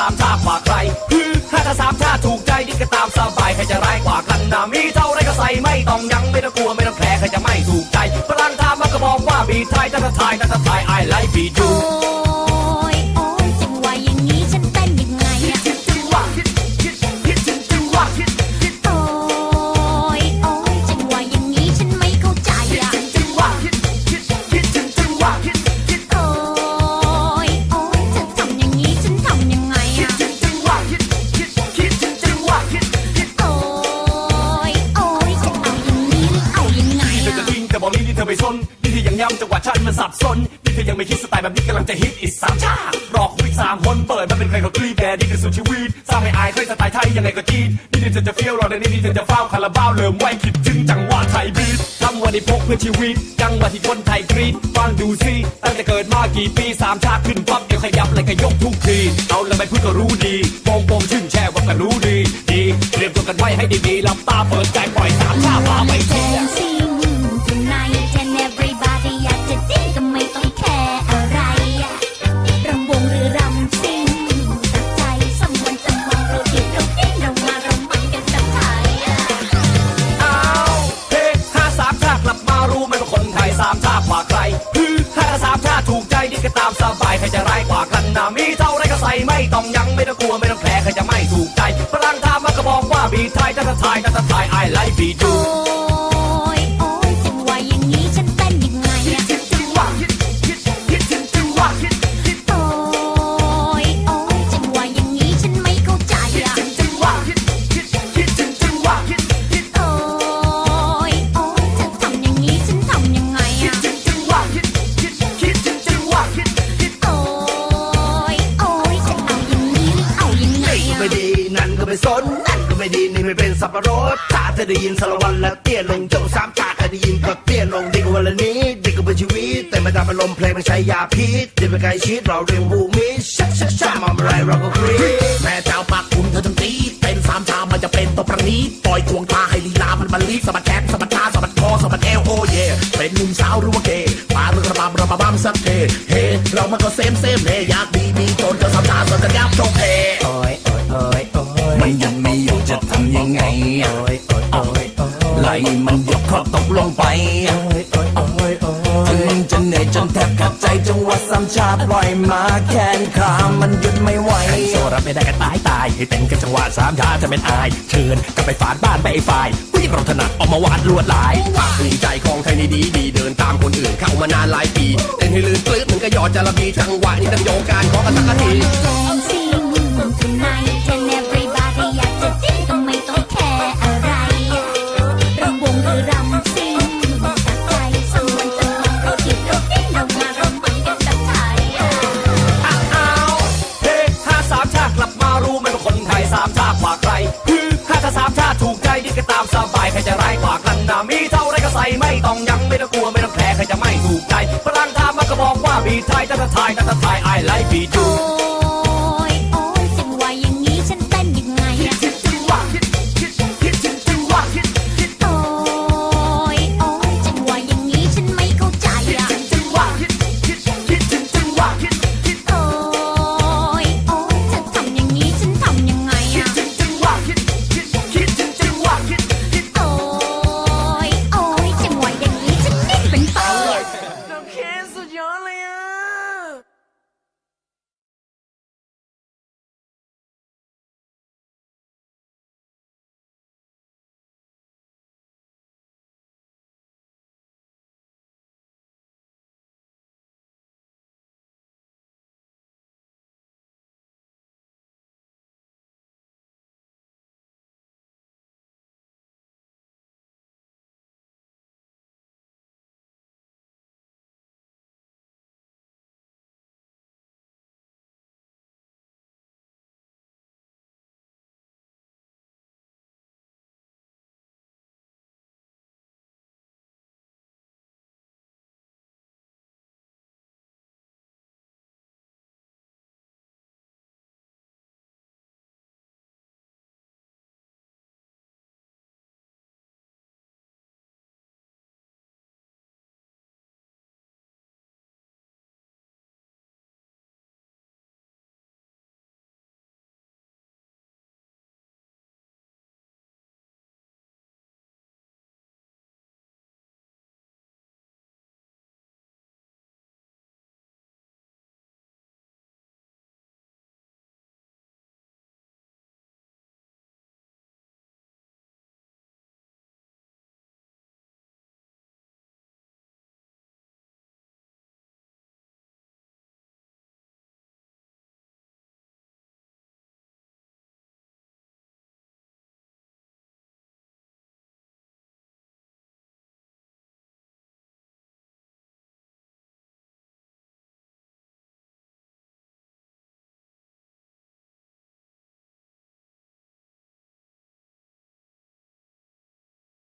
สามชาติกว่าใครถ้าถ้าสามชาติถูกใจดิก็ตามสบายใครจะร้ายกว่ากันนะมีเท่าไรก็ใส่ไม่ต้องยังไม่ต้องกลัวไม่ต้องแคร์ใครจะไม่ถูกใจพลังทามันก็บอกว่าบีไทยถ้าถ้าไทยถ้าถ้ายไอไลฟ์บีดู ไม่สนนี่เธอยังย้ำจังหวะฉันมันสับสนนี่เธอยังไม่คิดสไตล์แบบนี้กำลังจะฮิตอีกสามชาติรอคุยสามคนเปิดมาเป็นใครก็กรีดแกนี่คือสุดชีวิตสร้างให้อายเคยสไตล์ไทยยังไงก็จีดนี่เธอจะเฟี้ยวรอในนี้นี่เธอจะเฝ้าคาราบาวเริ่มไว้คิดถึงจังหวะไทยบีททำวันนี้พกเพื่อชีวิต จังหวะที่คนไทยกรีดฟังดูสิตั้งแต่เกิดมากี่ปีสามชาติขึ้นปั๊บเดี๋ยวขยับอะไรก็ยกทุกทีเอาแล้วไม่พูดก็รู้ดีโปงโปงชื่นแช่ว่าก็รู้ดีดีเตรียมตัวกันไว้ให้ดีๆหลับตาเปิดใจปล่อยสามชาติมาไปเที่ ไรก็ใส่ไม่ต้องยังไม่ต้องกลัวไม่ต้องแผลใครจะไม่ถูกใจพลังทามันก็บอกว่าบีไทยตั้งแต่ไทยตั้งแต่ไทยไอไลฟ์บีดู สับปะรดถ้าเธอได้ยินสารวันแล้วเตี้ยลงเจ้าสามชาติใครได้ยินก็เตี้ยลงดีกว่าวันละนี้ ดีกว่าเป็นชีวิตแต่ไม่ทำอารมณ์เพลงมันใช้ยาพิษดีไปไกลชิดเราเรียงบูมิชักชักชักมาอะไรเราก็กรี๊ดแม่เจ้าปากคุณเธอทั้งตีเป็นสามชามมันจะเป็นตัวประณีตปล่อยทวงตาให้ลีลามันมันลีสะบัดแขนสะบัดตาสะบัดคอสะบัดเอวโอ้เย่เป็นหนุ่มสาวหรือว่าเกย์ปาเรื่องระบำระบำสักเทเฮเรามันก็เซมเซมเฮอยากดีมีจนเธอสามชาสนจะยับโชคเฮ ยไหลมันยกคอตกลงไปถึงมันจะเหนื่อยจนแทบขาดใจจังหวะซ้ำชาปล่อยมาแขนขามันหยุดไม่ไหวโซรับไม่ได้กันตายตายให้เต้นกันจังหวะสามชาจะเป็นอาย เชิญกลับไปฝาดบ้านไปไอ้ฝ่ายผู้หญิงเราถนัดออกมาวาดลวดลายดีใจของไทยนี่ดีดีเดินตามคนอื่นเข้ามานานหลายปีเต้นให้ลื่นปลื้ดมันก็หยอดจาระบีจังหวะนี่ตั้งโยงการขอกันสักที ใส่ไม่ต้องยังไม่ต้องกลัว